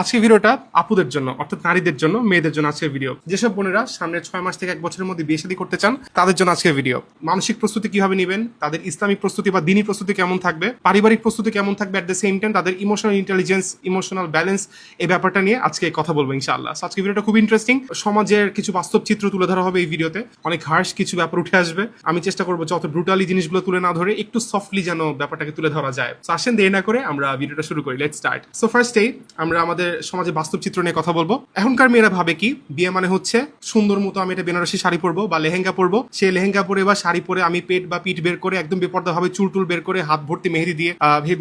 আজকে ভিডিওটা আপুদের জন্য, অর্থাৎ নারীদের জন্য, মেয়েদের জন্য আজকের ভিডিও যেসব বোনেরা সামনের ছয় মাস থেকে এক বছরের মধ্যে বিয়ে শাদী করতে চান, তাদের জন্য আজকের ভিডিও মানসিক প্রস্তুতি কীভাবে নেবেন, তাদের ইসলামিক প্রস্তুতি বা দিনী প্রস্তুতি কেমন থাকবে, পারিবারিক প্রস্তুতি কেমন থাকবে অ্যাট দ্য সেম টাইম তাদের ইমোশনাল ইন্টেলিজেন্স ইমোশনাল ব্যালেন্স এই ব্যাপারটা নিয়ে আজকে কথা বলব ইনশাআল্লাহ। আজকে ভিডিওটা খুব ইন্টারেস্টিং সমাজের কিছু বাস্তব চিত্র তুলে ধরা হবে এই ভিডিওতে অনেক হার্শ কিছু ব্যাপার উঠে আসবে। আমি চেষ্টা করব যত ব্রুটালি জিনিসগুলো তুলে না ধরে একটু সফটলি যেন ব্যাপারটাকে তুলে ধরা যায়। আসেন দেরি না করে আমরা ভিডিওটা শুরু করি। লেট স্টার্ট সো ফার্স্টেই আমরা আমাদের সমাজে বাস্তব চিত্র নিয়ে কথা বলব। এখনকার মেয়েরা ভাবে কি, বিয়ে মানে হচ্ছে সুন্দর মতো আমি এটা বেনারসি শাড়ি পরবো বা লেহেঙ্গা পরবো। সেই লেহেঙ্গা পরে বা শাড়ি পরে আমি পেট বা পিঠ বের করে একদম বেপর্দা ভাবে চুল টুল বের করে হাত ভর্তি মেহেদি দিয়ে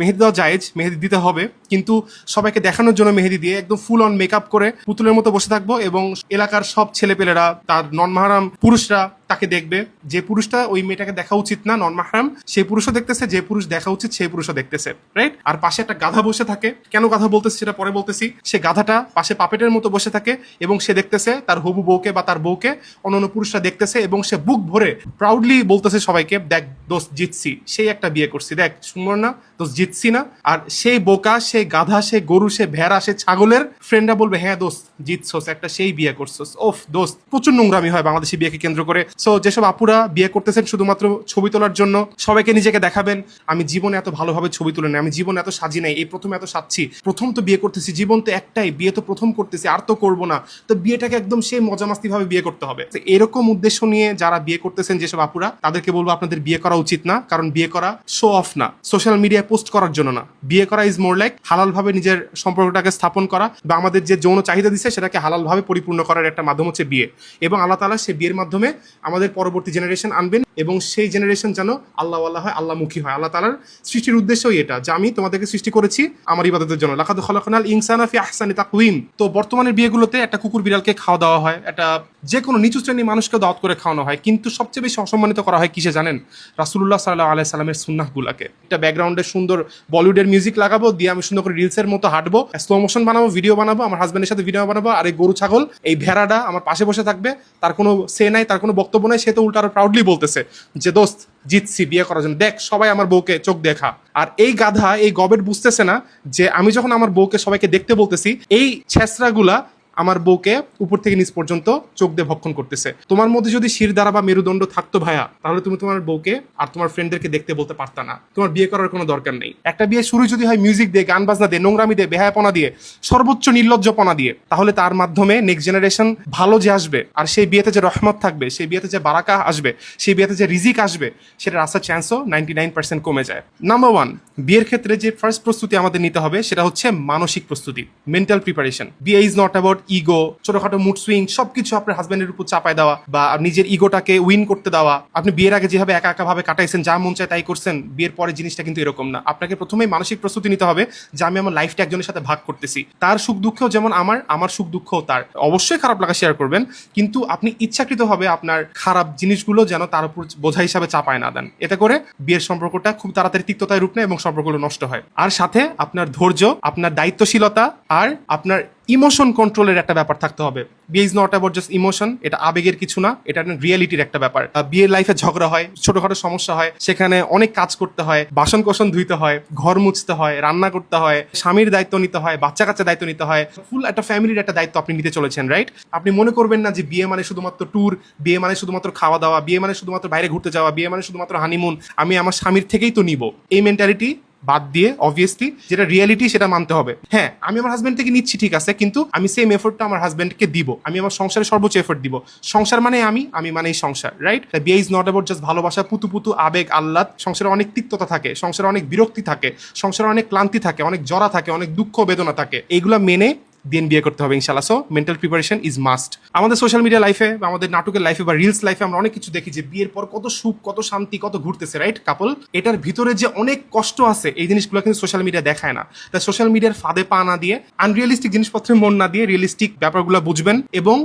মেহেদি দেওয়া জায়েজ, মেহেদি দিতে হবে। কিন্তু সবাইকে দেখানোর জন্য মেহেদি দিয়ে একদম ফুল অন মেকআপ করে পুতুলের মতো বসে থাকব এবং এলাকার সব ছেলেপেলেরা, তার নন মাহারাম পুরুষরা তাকে দেখবে। যে পুরুষটা ওই মেয়েটাকে দেখা উচিত না নন মাহারাম সেই পুরুষও দেখতেছে, যে পুরুষ দেখা উচিত, সেই পুরুষও দেখতেছে রাইট আর পাশে একটা গাধা বসে থাকে। কেন গাধা বলতেছে সেটা পরে বলতেছি। সে গাধাটা পাশে পাপেটের মতো বসে থাকে এবং সে দেখতেছে তার হবু বউকে বা তার বউকে, অন্যান্য পুরুষরা দেখতেছে এবং সে বুক ভরে প্রাউডলি বলতেছে সবাইকে, দেখ, দোস্ত জিতছি। সেই একটা বিয়ে করছি। দেখ, সুন্দর না? দোস্ত জিতছি না। আর সেই বোকা, সেই গাধা সে গরু, সে ভেড়া, সে ছাগলের ফ্রেন্ডরা বলবে হ্যাঁ দোস্ত, জিতছোস, একটা সেই বিয়ে করছোস। ওফ, দোস্ত, প্রচুর নোংরামি হয় বাংলাদেশি বিয়েকে কেন্দ্র করে। সো যেসব আপুরা বিয়ে করতেছেন শুধুমাত্র ছবি তোলার জন্য, সবাইকে নিজেকে দেখাবেন। আমি জীবনে এত ভালোভাবে ছবি তুলে নেই, আমি জীবনে এত সাজি নাই, এই প্রথম এত সাজছি। প্রথম তো বিয়ে করতেছি জীবন তো একটাই, বিয়ে তো প্রথম করতেছি, আর তো করব না। তো বিয়েটাকে একদম সেই মজামাস্তি ভাবে বিয়ে করতে হবে। এরকম উদ্দেশ্য নিয়ে যারা বিয়ে করতেছেন যেসব আপুরা, তাদেরকে বলব আপনাদের বিয়ে করা উচিত না, কারণ বিয়ে করা শো অফ না। সোশ্যাল মিডিয়ায় পোস্ট করার জন্য না। বিয়ে করা ইজ মোর লাইক হালাল ভাবে নিজের সম্পর্কটাকে স্থাপন করা বা আমাদের যে যৌন চাহিদা দিচ্ছে সেটাকে হালাল ভাবে পরিপূর্ণ করার একটা মাধ্যম হচ্ছে বিয়ে। এবং আল্লাহ তালা সে বিয়ের মাধ্যমে আমাদের পরবর্তী জেনারেশন আনবেন। এবং সেই জেনারেশন যেন আল্লাহ আল্লাহ হয়, আল্লাহমুখী হয়। আল্লাহ তালার সৃষ্টির উদ্দেশ্যই এটা যে আমি তোমাদেরকে সৃষ্টি করেছি আমার ইবাদতের জন্য। লাখাদ খলাকাল ইনসানা ফি আহসানি তাকুইম তো বর্তমানের বিয়েগুলোতে একটা কুকুর বিড়ালকে খাওয়া দাওয়া হয়, একটা যে কোনো নিচু শ্রেণির মানুষকে দাওয়াত করে খাওয়ানো হয়, কিন্তু সবচেয়ে বেশি অসম্মানিত করা হয় কিসে জানেন? রাসুল্লাহ সাল্লাহ আলাই সাল্লামের সুন্নাহগুলাকে। একটা ব্যাকগ্রাউন্ডে সুন্দর বলিউডের মিউজিক লাগাবো, দিয়ে আমি সুন্দর করে রিলসের মতো হাঁটবো স্লো মোশন বানাবো ভিডিও বানাবো, আমার হাজব্যান্ডের সাথে ভিডিও বানাবো, আর এই গরু ছাগল, এই ভেড়াটা আমার পাশে বসে থাকবে, তার কোনো সে নাই, তার কোনো বক্তব্য নাই, সে তো উল্টা আরও প্রাউডলি বলতেছে যে, দোস্ত, জিতছি, বিয়ে করার জন্য। দেখ, সবাই আমার বউকে চোখ দেখা। আর এই গাধা, এই গবেট বুঝতেছে না যে, আমি যখন আমার বউকে সবাইকে দেখতে বলতেছি, এই ছেসরাগুলা আমার বউকে উপর থেকে নিচ পর্যন্ত চোখ দিয়ে ভক্ষণ করতেছে। তোমার মধ্যে যদি শির দ্বারা বা মেরুদণ্ড থাকতো ভাইয়া, তাহলে তুমি তোমার বউকে আর তোমার ফ্রেন্ডদেরকে দেখতে বলতে পারতা না। তোমার বিয়ে করার কোনো দরকার নেই। একটা বিয়ে শুরু যদি হয় মিউজিক দিয়ে, গান বাজনা দিয়ে, নোংরামি দিয়ে, বেহায়াপনা দিয়ে, সর্বোচ্চ নির্লজ্জপনা দিয়ে, তাহলে তার মাধ্যমে নেক্সট জেনারেশন ভালো যে আসবে, আর সেই বিয়েতে যে রহমত থাকবে, সেই বিয়েতে যে বারাকা আসবে, সেই বিয়েতে যে রিজিক আসবে, সেটার আসার চান্সও নাইনটি নাইন পার্সেন্ট কমে যায়। নাম্বার ওয়ান বিয়ের ক্ষেত্রে যে ফার্স্ট প্রস্তুতি আমাদের নিতে হবে, সেটা হচ্ছে মানসিক প্রস্তুতি মেন্টাল প্রিপারেশন বিয়ে ইজ নট অ্যাবাউট ইগো ছোটখাটো মুড সুইং সবকিছু আপনার হাজবেন্ডের উপর চাপায় দেওয়া বা নিজের ইগোটাকে উইন করতে দেওয়া। আপনি বিয়ের আগে যেভাবে একা একা ভাবে কাটাইছেন, যা মন চায় তাই করছেন, বিয়ের পরে জিনিসটা কিন্তু এরকম না। আপনাকে প্রথমেই মানসিক প্রস্তুতি নিতে হবে যে আমি আমার লাইফটা একজনের সাথে ভাগ করতেছি। তার সুখ দুঃখও যেমন আমার আমার সুখ দুঃখও তার। অবশ্যই খারাপ লাগা শেয়ার করবেন, কিন্তু আপনি ইচ্ছাকৃত হবে আপনার খারাপ জিনিসগুলো যেন তার উপর বোঝা হিসাবে চাপায় না দেন। এতে করে বিয়ের সম্পর্কটা খুব তাড়াতাড়ি তিক্ততায় রূপ নেয় এবং সম্পর্কগুলো নষ্ট হয়। আর সাথে আপনার ধৈর্য, আপনার দায়িত্বশীলতা আর আপনার ইমোশন কন্ট্রোলের একটা ব্যাপার থাকতে হবে। বিয়ে is not about just emotion এটা আবেগের কিছু না, এটা রিয়েলিটির একটা ব্যাপার। বিয়ের লাইফে ঝগড়া হয়, ছোটখাটো সমস্যা হয়, সেখানে অনেক কাজ করতে হয় বাসন কোসন ধুইতে হয়, ঘর মুছতে হয়, রান্না করতে হয়, স্বামীর দায়িত্ব নিতে হয়, বাচ্চা কাচ্চা দায়িত্ব নিতে হয় ফুল একটা ফ্যামিলির একটা দায়িত্ব আপনি নিতে চলেছেন রাইট আপনি মনে করবেন না যে বিয়ে মানে শুধুমাত্র ট্যুর বিয়ে মানে শুধুমাত্র খাওয়া দাওয়া বিয়ে মানে শুধুমাত্র বাইরে ঘুরতে যাওয়া বিয়ে মানে শুধুমাত্র হানিমুন আমি আমার স্বামীর থেকেই তো নিব। এই মেন্টালিটি বাদ দিয়ে অবভিয়াসলি যেটা রিয়ালিটি সেটা মানতে হবে। হ্যাঁ আমি আমার হাজব্যান্ড থেকে নিচ্ছি? ঠিক আছে, কিন্তু আমি সেম এফোর্টটা আমার হাজব্যান্ডকে দিব। আমি আমার সংসারে সর্বোচ্চ এফোর্ট দিব। সংসার মানে আমি আমি মানে এই সংসার রাইট বিয়ে ইজ নট অ্যাবাউট জাস্ট ভালোবাসা, পুতু পুতু, আবেগ, আহ্লাদ। সংসারে অনেক তিক্ততা থাকে, সংসারে অনেক বিরক্তি থাকে, সংসারে অনেক ক্লান্তি থাকে, অনেক জরা থাকে, অনেক দুঃখ, বেদনা থাকে। এইগুলো মেনে দেন বিয়ে করতে হবে ইনশাল্লাহ so mental preparation is must আমাদের সোশ্যাল মিডিয়া লাইফে বা আমাদের নাটকের লাইফে বা রিলস লাইফে আমরা অনেক কিছু দেখি যে বিয়ের পর কত সুখ, কত শান্তি, কত ঘুরতেছে রাইট কাপল এটার ভিতরে যে অনেক কষ্ট আছে, এই জিনিসগুলো কিন্তু সোশ্যাল মিডিয়া দেখায় না। তাই সোশ্যাল মিডিয়ার ফাঁদে পা না দিয়ে আনরিয়ালিস্টিক জিনিসপত্রের মন না দিয়ে রিয়েলিস্টিক ব্যাপারগুলো বুঝবেন এবং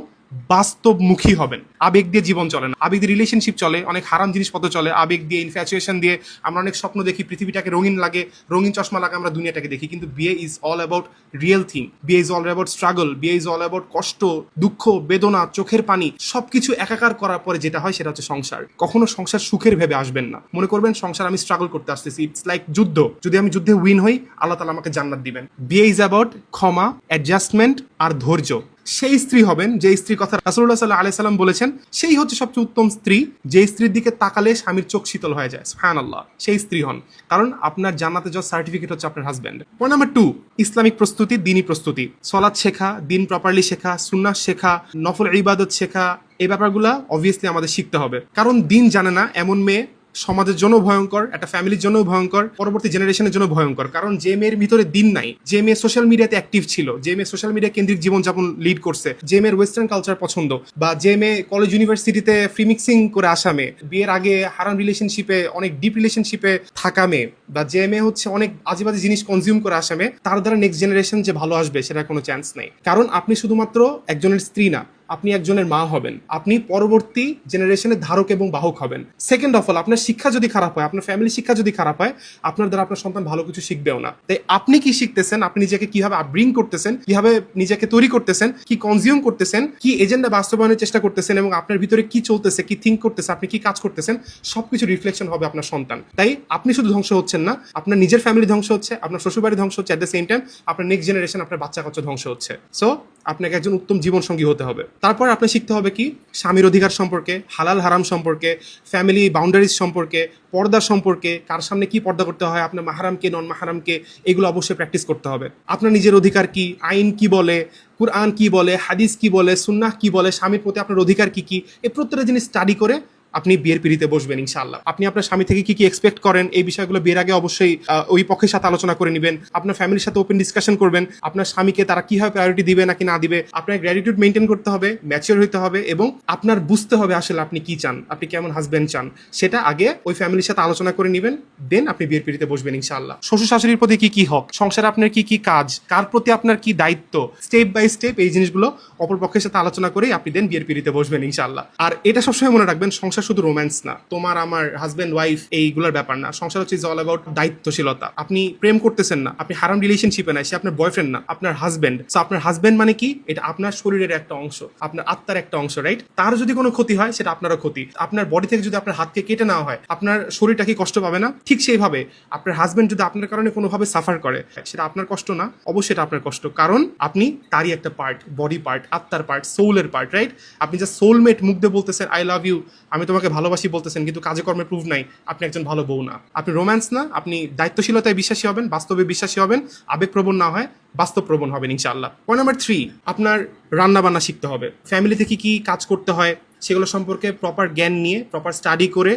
বাস্তবমুখী হবেন। আবেগ দিয়ে জীবন চলে না। আবেগ দিয়ে রিলেশনশিপ চলে, অনেক হারাম জিনিসপত্র চলে, আবেগ দিয়ে ইনফ্যাচুয়েশন দিয়ে। আমরা অনেক স্বপ্ন দেখি, পৃথিবীটাকে রঙিন লাগে, রঙিন চশমা লাগে, আমরা দুনিয়াটাকে দেখি। কিন্তু বিয়ে is all about real thing বিয়ে ইজ অল অ্যাবাউট স্ট্রাগল বিয়ে ইজ অল অ্যাবাউট কষ্ট, দুঃখ, বেদনা, চোখের পানি, সবকিছু একাকার করার পরে যেটা হয় সেটা হচ্ছে সংসার। কখনো সংসার সুখের ভেবে আসবেন না। মনে করবেন, সংসার আমি স্ট্রাগল করতে আসতেছি। ইটস লাইক যুদ্ধ। যদি আমি যুদ্ধে উইন হই, আল্লাহ তালা আমাকে জান্নাত দিবেন। বিয়ে ইজ অ্যাবাউট ক্ষমা অ্যাডজাস্টমেন্ট আর ধৈর্য। সেই স্ত্রী হবেন যে স্ত্রীর কথা রাসুল্লাহ সাল্লাহ আলাই সাল্লাম বলেছেন, সেই হচ্ছে সবচেয়ে উত্তম স্ত্রী যে স্ত্রীর দিকে তাকালে স্বামীর চোখ শীতল হয়ে যায়। ফ্যান আল্লাহ সেই স্ত্রী হন। কারণ আপনার জান্নাতে যাওয়ার সার্টিফিকেট হচ্ছে আপনার husband point number two Islamic প্রস্তুতি দিনই প্রস্তুতি। সলাদ শেখা, দিন প্রপারলি শেখা সুন্নাস শেখা, নফল ইবাদত শেখা, এই ব্যাপারগুলো অবভিয়াসলি আমাদের শিখতে হবে। কারণ দিন জানে না, এমন মেয়ে সমাজের জন্য ভয়ঙ্কর, একটা ফ্যামিলির জন্য ভয়ঙ্কর, পরবর্তী জেনারেশনের জন্য ভয়ঙ্কর। কারণ যে মেয়ের ভিতরে দিন নাই, যে মেয়ে সোশ্যাল মিডিয়াতে অ্যাক্টিভ ছিল, যে মেয়ে সোশ্যাল মিডিয়া কেন্দ্রিক জীবনযাপন লিড করছে, যে মেয়ের ওয়েস্টার্ন কালচার পছন্দ, বা যে মেয়ে কলেজ ইউনিভার্সিটিতে ফ্রি মিক্সিং করে আসা মেয়ে, বিয়ের আগে হারাম রিলেশনশিপে অনেক ডিপ রিলেশনশিপে থাকা মেয়ে, বা যে মেয়ে হচ্ছে অনেক আজেবাজে জিনিস কনজিউম করে আসা মেয়ে, তার দ্বারা নেক্সট জেনারেশন যে ভালো আসবে, সেটার কোনো চান্স নেই। কারণ আপনি শুধুমাত্র একজনের স্ত্রী না আপনি একজনের মা হবেন। আপনি পরবর্তী জেনারেশনের ধারক এবং বাহক হবেন। সেকেন্ড অফ অল আপনার শিক্ষা যদি খারাপ হয়, আপনার ফ্যামিলি শিক্ষা যদি খারাপ হয়, আপনার দ্বারা আপনার সন্তান ভালো কিছু শিখবেও না। তাই আপনি কি শিখতেছেন? আপনি নিজেকে কীভাবে আপব্রিং করতেছেন? কীভাবে নিজেকে তৈরি করতেছেন? কি কনজিউম করতেছেন? কি এজেন্ডা বাস্তবায়নের চেষ্টা করতেছেন? এবং আপনার ভিতরে কি চলতেছে? কি থিঙ্ক করতেছে? আপনি কি কাজ করতেছেন? সবকিছু রিফ্লেকশন হবে আপনার সন্তান। তাই আপনি শুধু ধ্বংস হচ্ছেন না, আপনার নিজের ফ্যামিলি ধ্বংস হচ্ছে, আপনার শ্বশুরবাড়ি ধ্বংস হচ্ছে অ্যাট দ্য সেম টাইম আপনার নেক্সট জেনারেশন আপনার বাচ্চা কাচ্চা ধ্বংস হচ্ছে। সো আপনাকে একজন উত্তম জীবনসঙ্গী হতে হবে। তারপর আপনি শিখতে হবে কি? স্বামীর অধিকার সম্পর্কে, হালাল হারাম সম্পর্কে ফ্যামিলি বাউন্ডারিজ সম্পর্কে, পর্দা সম্পর্কে, কার সামনে কি পর্দা করতে হয়, আপনার মাহারামকে নন মাহারামকে এগুলো অবশ্যই প্র্যাকটিস করতে হবে। আপনার নিজের অধিকার কি? আইন কি বলে? কুরআন কি বলে? হাদিস কি বলে? সুন্নাহ কি বলে? স্বামীর প্রতি আপনার অধিকার কি কি? এই প্রত্যেকটা জিনিস স্টাডি করে আপনি বিয়ের পিড়িতে বসবেন, ইনশাআল্লাহ। আপনি আপনার স্বামী থেকে কি কি এক্সপেক্ট করেন, এই বিষয়গুলো বিয়ের আগে অবশ্যই ওই পক্ষের সাথে আলোচনা করে নেবেন। আপনার ফ্যামিলির সাথে ওপেন ডিসকাশন করবেন। আপনার স্বামীকে তারা কীভাবে প্রায়োরিটি দিবে নাকি না দিবে, আপনার গ্র্যাটিটিউড মেনটেন করতে হবে ম্যাচিওর হতে হবে এবং আপনার বুঝতে হবে আসলে আপনি কি চান, আপনি কেমন হাজবেন্ড চান। সেটা আগে ওই ফ্যামিলির সাথে আলোচনা করে নেবেন দেন আপনি বিয়ের পিড়িতে বসবেন, ইনশাআল্লাহ। শ্বশুর শাশুড়ির প্রতি কি কি হক, সংসারে আপনার কি কি কাজ, কার প্রতি আপনার কি দায়িত্ব স্টেপ বাই স্টেপ এই জিনিসগুলো অপর পক্ষের সাথে আলোচনা করেই আপনি দেন বিয়ের পিড়িতে বসবেন, ইনশাআল্লাহ। আর এটা সবসময় মনে রাখবেন, সংসার শুধু রোম্যান্স না, তোমার আমার হাজবেন্ড ওয়াইফ এইগুলোর ব্যাপার না। সংসার হচ্ছে অল অ্যাবাউট দায়িত্বশীলতা। আপনি প্রেম করতেছেন না, আপনি হারাম রিলেশনশিপে নাই, সে আপনার বয়ফ্রেন্ড না, আপনার হাজবেন্ড সো আপনার হাজবেন্ড মানে কি? এটা আপনার শরীরের একটা অংশ, আপনার আত্মার একটা অংশ রাইট তার যদি কোনো ক্ষতি হয়, সেটা আপনারও ক্ষতি। আপনার বডি থেকে যদি আপনার হাতকে কেটে নেওয়া হয়, আপনার শরীরটা কি কষ্ট পাবে না? ঠিক সেইভাবে আপনার হাজবেন্ড যদি আপনার কারণে কোনোভাবে সাফার করে, সেটা আপনার কষ্ট না, অবশ্যই এটা আপনার কষ্ট। কারণ আপনি তারই একটা পার্ট বডি পার্ট আত্মার পার্ট সোলের পার্ট রাইট আপনি যা সোলমেট মুখ দিয়ে বলতেছেন আই লাভ ইউ আমি তোমাকে ভালোবাসি বলতেছেন, কিন্তু কাজে কর্মে প্রুভ নাই, আপনি একজন ভালো বউ না। আপনি রোম্যান্স না, আপনি দায়িত্বশীলতায় বিশ্বাসী হবেন, বাস্তবে বিশ্বাসী হবেন, আবেগপ্রবণ না হয় বাস্তবপ্রবণ হবেন, ইনশাআল্লাহ। পয়েন্ট নাম্বার থ্রি আপনার রান্নাবান্না শিখতে হবে। ফ্যামিলিতে কি কি কাজ করতে হয়, সেগুলো সম্পর্কে প্রপার জ্ঞান নিয়ে প্রপার স্টাডি করে,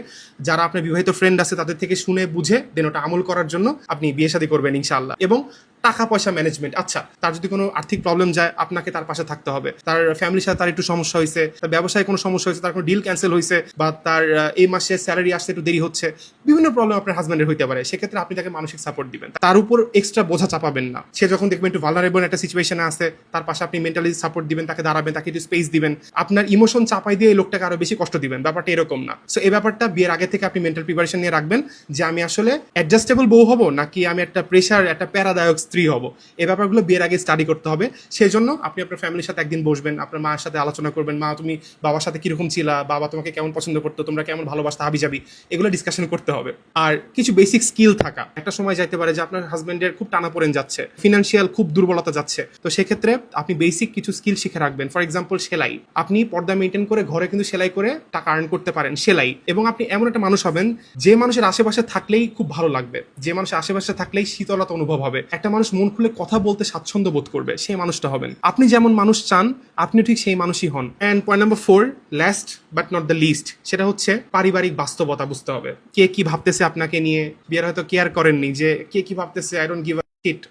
যারা আপনার বিবাহিত ফ্রেন্ড আছে তাদের থেকে শুনে, বুঝে দেন ওটা আমল করার জন্য আপনি বিয়ে শাদী করবেন, ইনশাআল্লাহ। এবং টাকা পয়সা ম্যানেজমেন্ট আচ্ছা তার যদি কোনো আর্থিক প্রবলেম যায়, আপনাকে তার পাশে থাকতে হবে। তার ফ্যামিলির সাথে তার একটু সমস্যা হয়েছে তার ব্যবসায় কোনো সমস্যা হয়েছে তার কোনো ডিল ক্যান্সেল হয়েছে বা তার এই মাসে স্যালারি আসতে একটু দেরি হচ্ছে, বিভিন্ন প্রবলেম আপনার হাজব্যান্ডের হইতে পারে। সেক্ষেত্রে আপনি তাকে মানসিক সাপোর্ট দিবেন। তার উপর এক্সট্রা বোঝা চাপাবেন না। সে যখন দেখবেন একটু ভালনারেবল একটা সিচুয়েশনে আছে, তার পাশে আপনি মেন্টালি সাপোর্ট দিবেন, তাকে দাঁড়াবেন, তাকে একটু স্পেস দিবেন। আপনার ইমোশন চাপাই দিয়ে এই লোকটাকে আরও বেশি কষ্ট দিবেন। ব্যাপারটা এরকম না। সো এই ব্যাপারটা বিয়ের আগে থেকে আপনি মেন্টাল প্রিপারেশন নিয়ে রাখবেন, যে আমি আসলে অ্যাডজাস্টেবল বউ হব, নাকি আমি একটা প্রেশার একটা প্যারাদায়ক স্ত্রী হব। এই ব্যাপারগুলো বিয়ের আগে স্টাডি করতে হবে। সেই জন্য আপনি আপনার ফ্যামিলির সাথে একদিন বসবেন, আপনার মায়ের সাথে আলোচনা করবেন, মা তুমি বাবার সাথে কীরকম ছিলা, বাবা তোমাকে কেমন পছন্দ করতো, তোমরা কেমন ভালোবাসতে হাবি যাবি এগুলো ডিসকাশন করতে হবে। আর কিছু বেসিক স্কিল থাকা। একটা সময় যাইতে পারে যে আপনার হাজবেন্ডের খুব টানা পড়েন যাচ্ছে ফিনান্সিয়াল খুব দুর্বলতা যাচ্ছে। তো সেক্ষেত্রে আপনি বেসিক কিছু স্কিল শিখে রাখবেন। ফর এক্সাম্পল সেলাই। আপনি পর্দা মেনটেন করে ঘরে কিন্তু সেলাই করে টাকা আর্ন করতে পারেন, সেলাই। এবং আপনি এমন একটা মানুষ হবেন, যে মানুষের আশেপাশে থাকলেই খুব ভালো লাগবে। যে মানুষের আশেপাশে থাকলেই শীতলতা অনুভব হবে। একটা মানুষ মন খুলে কথা বলতে স্বাচ্ছন্দ্য বোধ করবে, সেই মানুষটা হবেন। আপনি যেমন মানুষ চান আপনি ঠিক সেই মানুষই হন। And point number four last but not the least সেটা হচ্ছে পারিবারিক বাস্তবতা বুঝতে হবে। কে কি ভাবতেছে আপনাকে নিয়ে? বিয়ের হয়তো কেয়ার করেননি যে, কে কি ভাবতেছে আই ডোন্ট গিভ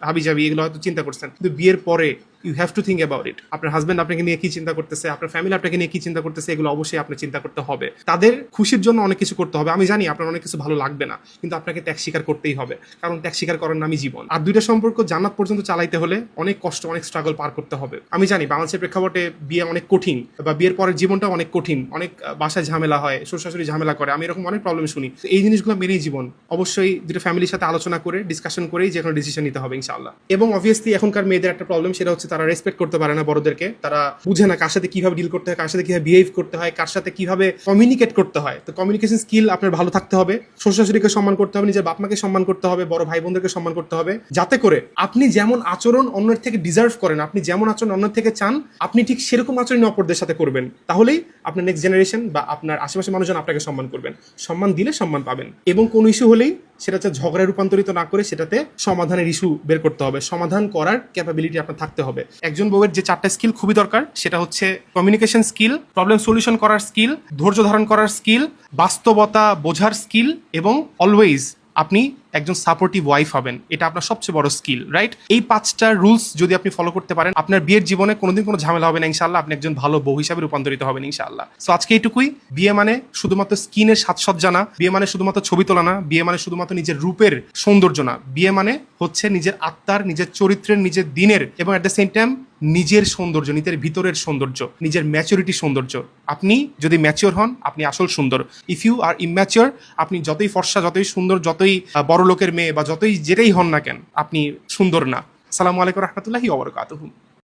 হাবি জাবি এগুলো হয়তো চিন্তা করছেন। কিন্তু বিয়ের পরে you have to think about it আপনার হাজব্যান্ড আপনাকে নিয়ে কি চিন্তা করতেছে? আপনার ফ্যামিলি আপনাকে নিয়ে কি চিন্তা করতেছে? এগুলো অবশ্যই আপনার চিন্তা করতে হবে। তাদের খুশির জন্য অনেক কিছু করতে হবে। আমি জানি আপনার অনেক কিছু ভালো লাগবে না, কিন্তু আপনাকে ত্যাগ স্বীকার করতেই হবে। কারণ ত্যাগ স্বীকার করার নামই জীবন। আর দুইটা সম্পর্ক জান্নাত পর্যন্ত চালাইতে হলে অনেক কষ্ট, অনেক স্ট্রাগল পার করতে হবে। আমি জানি বাংলাদেশের প্রেক্ষাপটে বিয়ে অনেক কঠিন বা বিয়ের পরের জীবনটা অনেক কঠিন। অনেক বাসায় ঝামেলা হয় শ্বশুর ঝামেলা করে। আমি এরকম অনেক প্রবলেম শুনি। এই জিনিসগুলো মেনেই জীবন। অবশ্যই দুটো ফ্যামিলির সাথে আলোচনা করে ডিসকাশন করেই যে কোনো ডিসিশন নিতে হবে ইনশাআল্লাহ। এবং অবভিয়াসলি এখনকার মেয়েদের একটা প্রবলেম সেটা হচ্ছে তারা রেসপেক্ট করতে পারে না বড়দেরকে, তারা বুঝে না কার সাথে কীভাবে ডিল করতে হয়, কার সাথে কীভাবে বিহেভ করতে হয়, কার সাথে কীভাবে কমিউনিকেট করতে হয়। তো কমিউনিকেশন স্কিল আপনার ভালো থাকতে হবে শ্বশুর সম্মান করতে হবে, নিজের বাপ মাকে সম্মান করতে হবে, বড় ভাই বোনদেরকে সম্মান করতে হবে, যাতে করে আপনি যেমন আচরণ অন্যের থেকে ডিজার্ভ করেন, আপনি যেমন আচরণ অন্যের থেকে চান, আপনি ঠিক সেরকম আচরণ অপরদের সাথে করবেন। তাহলেই আপনার নেক্সট জেনারেশন বা আপনার আশেপাশের মানুষজন আপনাকে সম্মান করবেন। সম্মান দিলে সম্মান পাবেন। এবং কোনো ইস্যু হলেই সেটা হচ্ছে ঝগড়ায় রূপান্তরিত না করে সেটাতে সমাধানের ইস্যু বের করতে হবে। সমাধান করার ক্যাপাবিলিটি আপনার থাকতে হবে। একজন বউয়ের যে চারটা স্কিল খুবই দরকার, সেটা হচ্ছে কমিউনিকেশন স্কিল প্রবলেম সলিউশন করার স্কিল ধৈর্য ধারণ করার স্কিল বাস্তবতা বোঝার স্কিল এবং অলওয়েজ আপনি একজন সাপোর্টিভ ওয়াইফ হবেন, এটা আপনার সবচেয়ে বড় স্কিল রাইট এই পাঁচটা রুলস যদি আপনি ফলো করতে পারেন, আপনার বিয়ের জীবনে কোনোদিন কোনো ঝামেলা হবে না ইনশাল্লাহ আপনি একজন ভালো বউ হিসাবে রূপান্তরিত হবেন ইনশাল্লাহ সো আজকে এইটুকুই। বিয়ে মানে শুধুমাত্র স্কিনের সাজসজ্জা না, বিয়ে মানে শুধুমাত্র ছবি তোলা না, বিয়ে মানে শুধুমাত্র নিজের রূপের সৌন্দর্য না। বিয়ে মানে হচ্ছে নিজের আত্মার, নিজের চরিত্রের, নিজের দিনের এবং অ্যাট দ্য সেম টাইম নিজের সৌন্দর্য, নিজের ভিতরের সৌন্দর্য, নিজের ম্যাচুরিটি সৌন্দর্য। আপনি যদি ম্যাচিওর হন, আপনি আসল সুন্দর। ইফ ইউ আর ইম্যাচিওর আপনি যতই ফর্সা, যতই সুন্দর, যতই বড় লোকের মেয়ে বা যতই যেটাই হন না কেন, আপনি সুন্দর না। সালামু আলাইকুম রহমতুল্লাহি ওবরকাতুহু